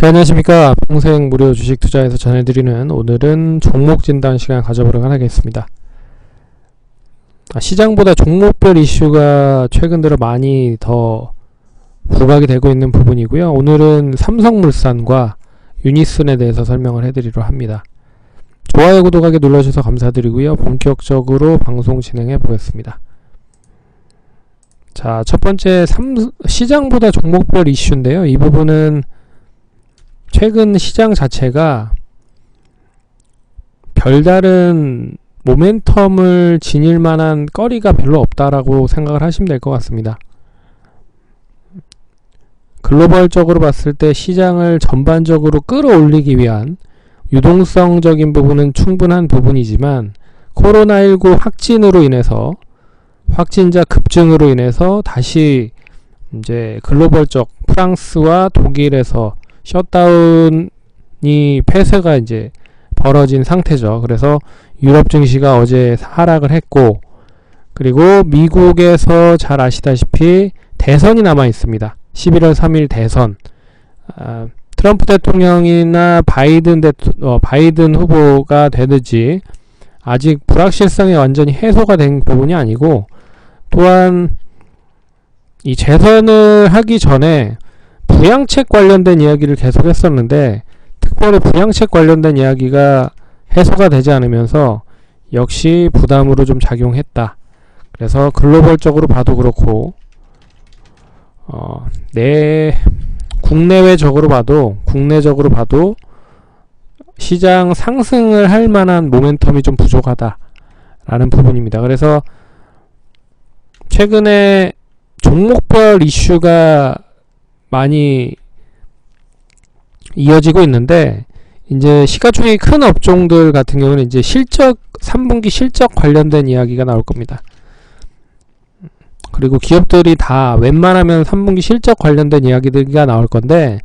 자, 안녕하십니까. 평생 무료 주식 투자에서 전해드리는 오늘은 종목 진단 시간 가져보도록 하겠습니다. 아, 시장보다 종목별 이슈가 최근 들어 많이 더 부각이 되고 있는 부분이고요. 오늘은 삼성물산과 유니슨에 대해서 설명을 해드리려 합니다. 좋아요, 구독하기 눌러주셔서 감사드리고요. 본격적으로 방송 진행해 보겠습니다. 자, 첫 번째 삼, 시장보다 종목별 이슈인데요. 이 부분은 최근 시장 자체가 별다른 모멘텀을 지닐 만한 거리가 별로 없다라고 생각을 하시면 될 것 같습니다. 글로벌적으로 봤을 때 시장을 전반적으로 끌어올리기 위한 유동성적인 부분은 충분한 부분이지만 코로나19 확진으로 인해서 확진자 급증으로 인해서 다시 이제 글로벌적 프랑스와 독일에서 셧다운이 폐쇄가 이제 벌어진 상태죠. 그래서 유럽 증시가 어제 하락을 했고 그리고 미국에서 잘 아시다시피 대선이 남아 있습니다. 11월 3일 대선. 아, 트럼프 대통령이나 바이든 대 어, 바이든 후보가 되든지 아직 불확실성이 완전히 해소가 된 부분이 아니고 또한 이 재선을 하기 전에 부양책 관련된 이야기를 계속 했었는데 특별히 부양책 관련된 이야기가 해소가 되지 않으면서 역시 부담으로 좀 작용했다. 그래서 글로벌적으로 봐도 그렇고 어, 내 국내외적으로 봐도 국내적으로 봐도 시장 상승을 할 만한 모멘텀이 좀 부족하다라는 부분입니다. 그래서 최근에 종목별 이슈가 많이 이어지고 있는데 이제 시가총액이 큰 업종들 같은 경우는 이제 실적 3분기 실적 관련된 이야기가 나올 겁니다. 그리고 기업들이 다 웬만하면 3분기 실적 관련된 이야기들이 나올 건데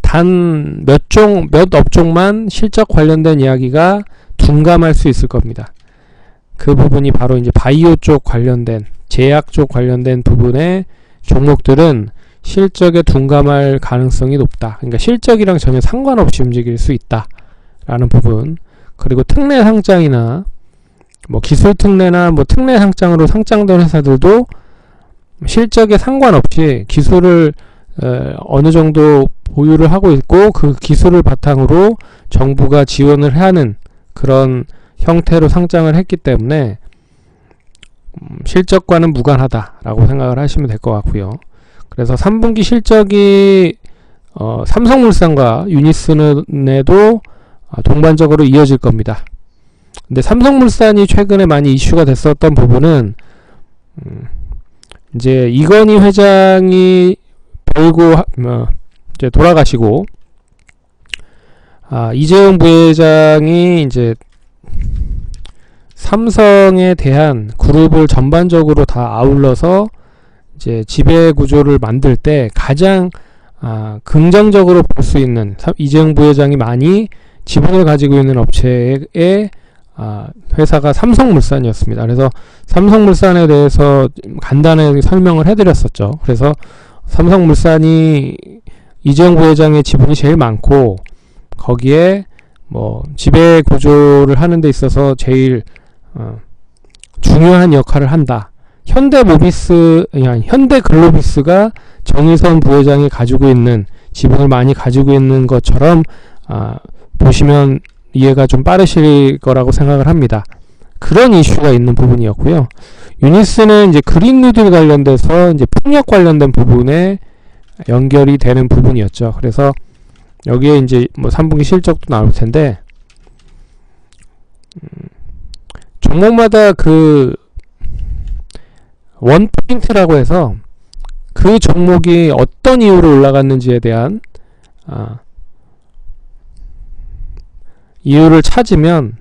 단 몇 종, 몇 업종만 실적 관련된 이야기가 둔감할 수 있을 겁니다. 그 부분이 바로 이제 바이오 쪽 관련된, 제약 쪽 관련된 부분의 종목들은 실적에 둔감할 가능성이 높다. 그러니까 실적이랑 전혀 상관없이 움직일 수 있다. 라는 부분. 그리고 특례 상장이나 뭐 기술 특례나 뭐 특례 상장으로 상장된 회사들도 실적에 상관없이 기술을 에, 어느 정도 보유를 하고 있고 그 기술을 바탕으로 정부가 지원을 하는 그런 형태로 상장을 했기 때문에 음, 실적과는 무관하다라고 생각을 하시면 될 것 같고요. 그래서 3분기 실적이 어, 삼성물산과 유니슨에도 아, 동반적으로 이어질 겁니다. 근데 삼성물산이 최근에 많이 이슈가 됐었던 부분은 음, 이제 이건희 회장이 별고 어, 이제 돌아가시고 아, 이재용 부회장이 이제 삼성에 대한 그룹을 전반적으로 다 아울러서 이제 지배 구조를 만들 때 가장 아, 긍정적으로 볼 수 있는 이재용 부회장이 많이 지분을 가지고 있는 업체의 아, 회사가 삼성물산이었습니다. 그래서 삼성물산에 대해서 간단하게 설명을 해드렸었죠. 그래서 삼성물산이 이재용 부회장의 지분이 제일 많고 거기에 뭐 지배 구조를 하는 데 있어서 제일 어, 중요한 역할을 한다. 현대모비스, 아니, 현대글로비스가 정의선 부회장이 가지고 있는 지분을 많이 가지고 있는 것처럼 아, 보시면 이해가 좀 빠르실 거라고 생각을 합니다. 그런 이슈가 있는 부분이었고요. 유니스는 이제 그린 뉴딜 관련돼서 이제 폭력 관련된 부분에 연결이 되는 부분이었죠. 그래서 여기에 이제 뭐 3분기 실적도 나올 텐데 음, 종목마다 그 원포인트라고 해서 그 종목이 어떤 이유로 올라갔는지에 대한 아, 이유를 찾으면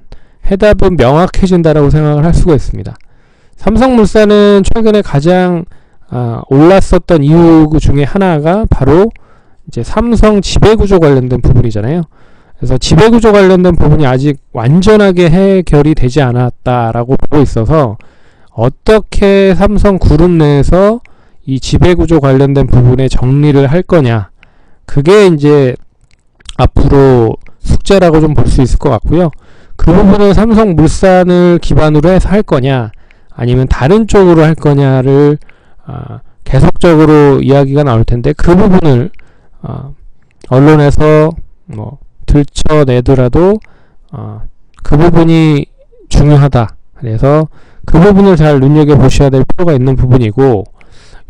해답은 명확해진다라고 생각을 할 수가 있습니다. 삼성물산은 최근에 가장 아, 올랐었던 이유 중에 하나가 바로 이제 삼성 지배구조 관련된 부분이잖아요. 그래서 지배구조 관련된 부분이 아직 완전하게 해결이 되지 않았다라고 보고 있어서 어떻게 삼성 그룹 내에서 이 지배구조 관련된 부분에 정리를 할 거냐. 그게 이제 앞으로 숙제라고 좀 볼 수 있을 것 같고요. 그 부분을 삼성 물산을 기반으로 해서 할 거냐, 아니면 다른 쪽으로 할 거냐를 아, 계속적으로 이야기가 나올 텐데 그 부분을 아, 언론에서 뭐 들춰내더라도 아, 그 부분이 중요하다. 그래서 그 부분을 잘 눈여겨 보셔야 될 필요가 있는 부분이고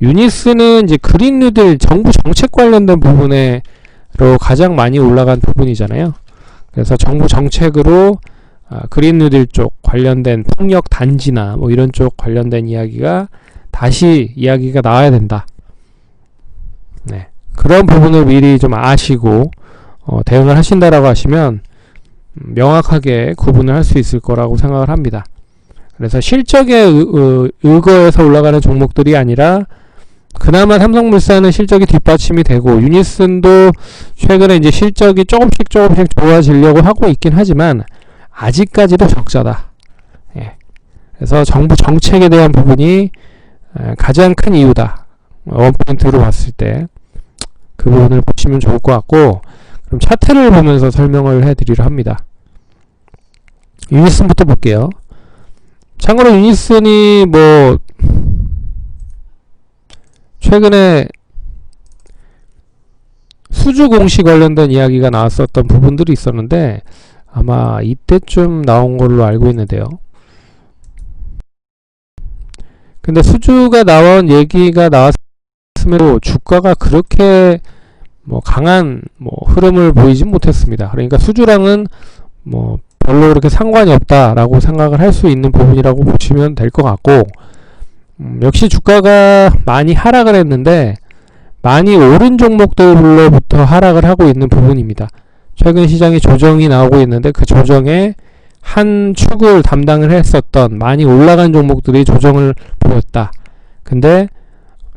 유니스는 이제 그린 뉴딜 정부 정책 관련된 부분에로 가장 많이 올라간 부분이잖아요. 그래서 정부 정책으로 아, 그린 뉴딜 쪽 관련된 풍력 단지나 뭐 이런 쪽 관련된 이야기가 다시 이야기가 나와야 된다. 네. 그런 부분을 미리 좀 아시고 어, 대응을 하신다라고 하시면 음, 명확하게 구분을 할 수 있을 거라고 생각을 합니다. 그래서 실적에 의, 의거해서 올라가는 종목들이 아니라 그나마 삼성물산은 실적이 뒷받침이 되고 유니슨도 최근에 이제 실적이 조금씩 조금씩 좋아지려고 하고 있긴 하지만 아직까지도 적자다. 예. 그래서 정부 정책에 대한 부분이 에, 가장 큰 이유다. 원포인트로 봤을 때 그 부분을 보시면 좋을 것 같고 그럼 차트를 보면서 설명을 해드리려 합니다. 유니슨부터 볼게요. 참고로 유니슨이 뭐 최근에 수주 공시 관련된 이야기가 나왔었던 부분들이 있었는데 아마 이때쯤 나온 걸로 알고 있는데요. 근데 수주가 나온 얘기가 나왔음에도 주가가 그렇게 뭐 강한 뭐 흐름을 보이진 못했습니다. 그러니까 수주랑은 뭐 별로 그렇게 상관이 없다라고 생각을 할 수 있는 부분이라고 보시면 될 것 같고 음, 역시 주가가 많이 하락을 했는데 많이 오른 종목들로부터 하락을 하고 있는 부분입니다. 최근 시장에 조정이 나오고 있는데 그 조정에 한 축을 담당을 했었던 많이 올라간 종목들이 조정을 보였다. 근데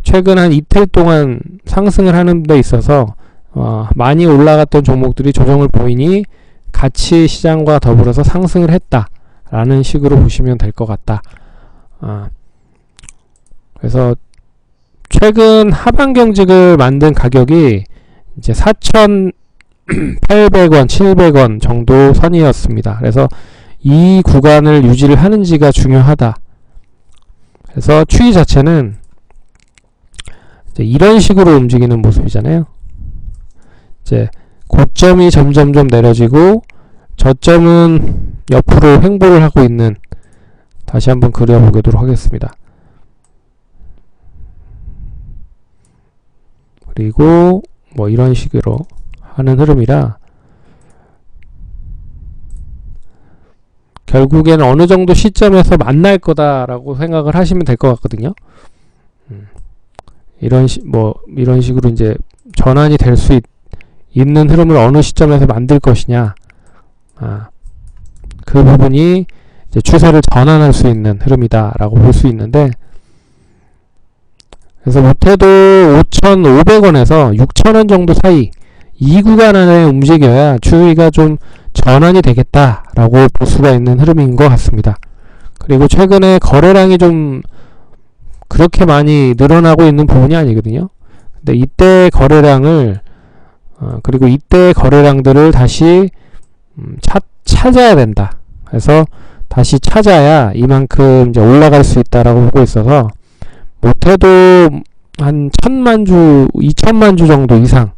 최근 한 이틀 동안 상승을 하는 데 있어서 어, 많이 올라갔던 종목들이 조정을 보이니 같이 시장과 더불어서 상승을 했다라는 식으로 보시면 될 것 같다. 어, 그래서 최근 하반 경직을 만든 가격이 이제 4,800원, 700원 정도 선이었습니다. 그래서 이 구간을 유지를 하는지가 중요하다. 그래서 추이 자체는 이런 식으로 움직이는 모습이잖아요. 이제 고점이 점점점 내려지고 저점은 옆으로 횡보를 하고 있는 다시 한번 그려보도록 하겠습니다. 그리고 뭐 이런 식으로 하는 흐름이라 결국에는 어느 정도 시점에서 만날 거다라고 생각을 하시면 될 것 같거든요. 음. 이런 시, 뭐 이런 식으로 이제 전환이 될 수 있 는 흐름을 어느 시점에서 만들 것이냐. 아, 그 부분이 추세를 전환할 수 있는 흐름이다 라고 볼 수 있는데 그래서 못해도 5,500원에서 6,000원 정도 사이 이 구간 안에 움직여야 추이가 좀 전환이 되겠다 라고 볼 수가 있는 흐름인 것 같습니다. 그리고 최근에 거래량이 좀 그렇게 많이 늘어나고 있는 부분이 아니거든요. 근데 이때 거래량을 어, 그리고 이때 거래량들을 다시 음, 찾, 찾아야 된다. 그래서 다시 찾아야 이만큼 이제 올라갈 수 있다라고 보고 있어서 못해도 한 천만 주, 이천만 주 정도 이상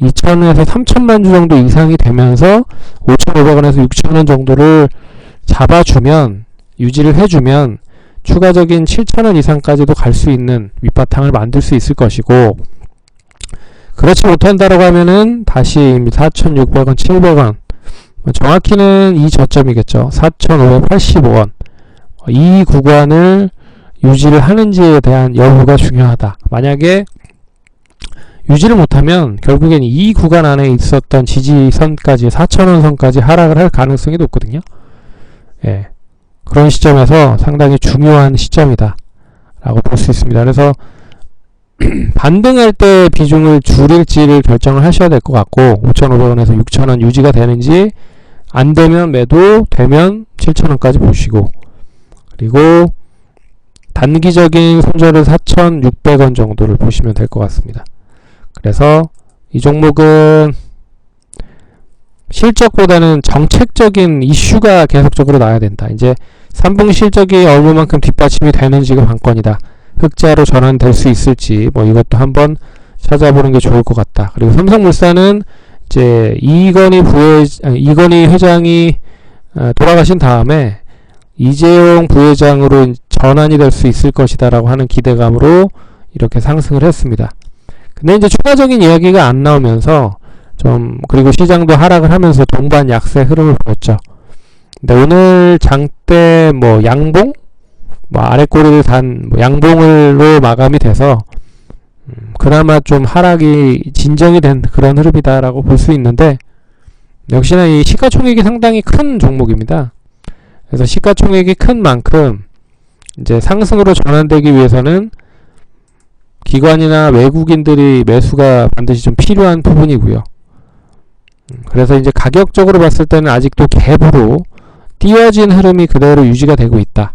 2천에서 3천만 주 정도 이상이 되면서 5,500원에서 6천원 정도를 잡아주면 유지를 해주면 추가적인 7천원 이상까지도 갈 수 있는 밑바탕을 만들 수 있을 것이고 그렇지 못한다라고 하면은 다시 4,600원, 700원 정확히는 이 저점이겠죠. 4,585원 이 구간을 유지를 하는지에 대한 여부가 중요하다. 만약에 유지를 못하면 결국엔 이 구간 안에 있었던 지지선까지 4천원 선까지 하락을 할 가능성이 높거든요. 예. 그런 시점에서 상당히 중요한 시점이다. 라고 볼 수 있습니다. 그래서 반등할 때 비중을 줄일지를 결정을 하셔야 될 것 같고 5,500원에서 6,000원 유지가 되는지 안 되면 매도 되면 7,000원까지 보시고 그리고 단기적인 손절은 4,600원 정도를 보시면 될 것 같습니다. 그래서 이 종목은 실적보다는 정책적인 이슈가 계속적으로 나야 된다. 이제 3분기 실적이 얼마만큼 뒷받침이 되는지가 관건이다. 흑자로 전환될 수 있을지 뭐 이것도 한번 찾아보는 게 좋을 것 같다. 그리고 삼성물산은 이제 이건희 부회 아니, 이건희 회장이 어, 돌아가신 다음에 이재용 부회장으로 전환이 될 수 있을 것이다라고 하는 기대감으로 이렇게 상승을 했습니다. 근데 이제 추가적인 이야기가 안 나오면서 좀 그리고 시장도 하락을 하면서 동반 약세 흐름을 보였죠. 근데 오늘 장때뭐 양봉 뭐 아래 꼬리를 단 뭐 양봉으로 마감이 돼서 음, 그나마 좀 하락이 진정이 된 그런 흐름이다라고 볼 수 있는데 역시나 이 시가총액이 상당히 큰 종목입니다. 그래서 시가총액이 큰 만큼 이제 상승으로 전환되기 위해서는 기관이나 외국인들이 매수가 반드시 좀 필요한 부분이고요. 음, 그래서 이제 가격적으로 봤을 때는 아직도 갭으로 띄어진 흐름이 그대로 유지가 되고 있다.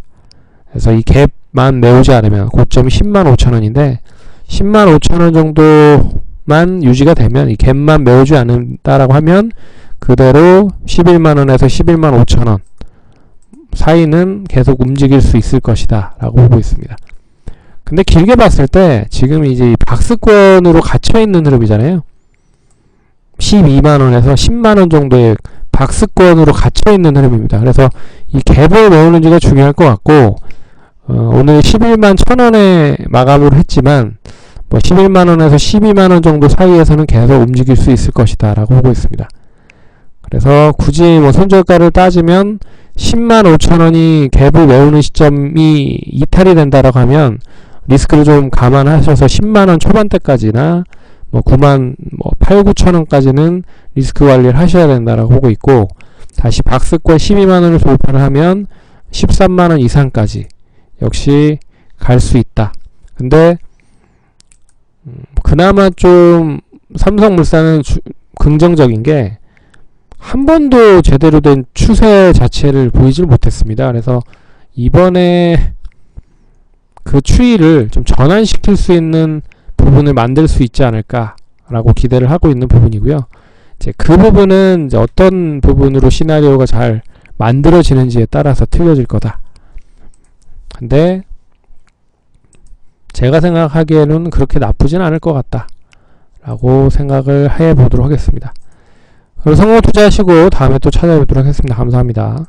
그래서 이 갭만 메우지 않으면 고점이 10만 5천 원인데 10만 5천 원 정도만 유지가 되면 이 갭만 메우지 않는다라고 하면 그대로 11만 원에서 11만 5천 원 사이는 계속 움직일 수 있을 것이다 라고 보고 있습니다. 근데 길게 봤을 때 지금 이제 이 박스권으로 갇혀 있는 흐름이잖아요. 12만원에서 10만원 정도의 박스권으로 갇혀 있는 흐름입니다. 그래서 이 갭을 메우는지가 중요할 것 같고 어, 오늘 11만 1000원에 마감을 했지만 뭐 11만원에서 12만원 정도 사이에서는 계속 움직일 수 있을 것이다 라고 보고 있습니다. 그래서 굳이 뭐 손절가를 따지면 10만 5천원이 갭을 메우는 시점이 이탈이 된다라고 하면 리스크를 좀 감안하셔서 10만원 초반대까지나 뭐 9만 뭐 8, 9천원까지는 리스크 관리를 하셔야 된다라고 보고 있고 다시 박스권 12만원을 돌파를 하면 13만원 이상까지 역시 갈 수 있다. 근데 음, 그나마 좀 삼성물산은 주- 긍정적인 게 한 번도 제대로 된 추세 자체를 보이질 못했습니다. 그래서 이번에 그 추이를 좀 전환시킬 수 있는 부분을 만들 수 있지 않을까라고 기대를 하고 있는 부분이고요. 이제 그 부분은 이제 어떤 부분으로 시나리오가 잘 만들어지는지에 따라서 틀려질 거다. 근데 제가 생각하기에는 그렇게 나쁘진 않을 것 같다. 라고 생각을 해 보도록 하겠습니다. 그리고 성공 투자하시고 다음에 또 찾아뵙도록 하겠습니다. 감사합니다.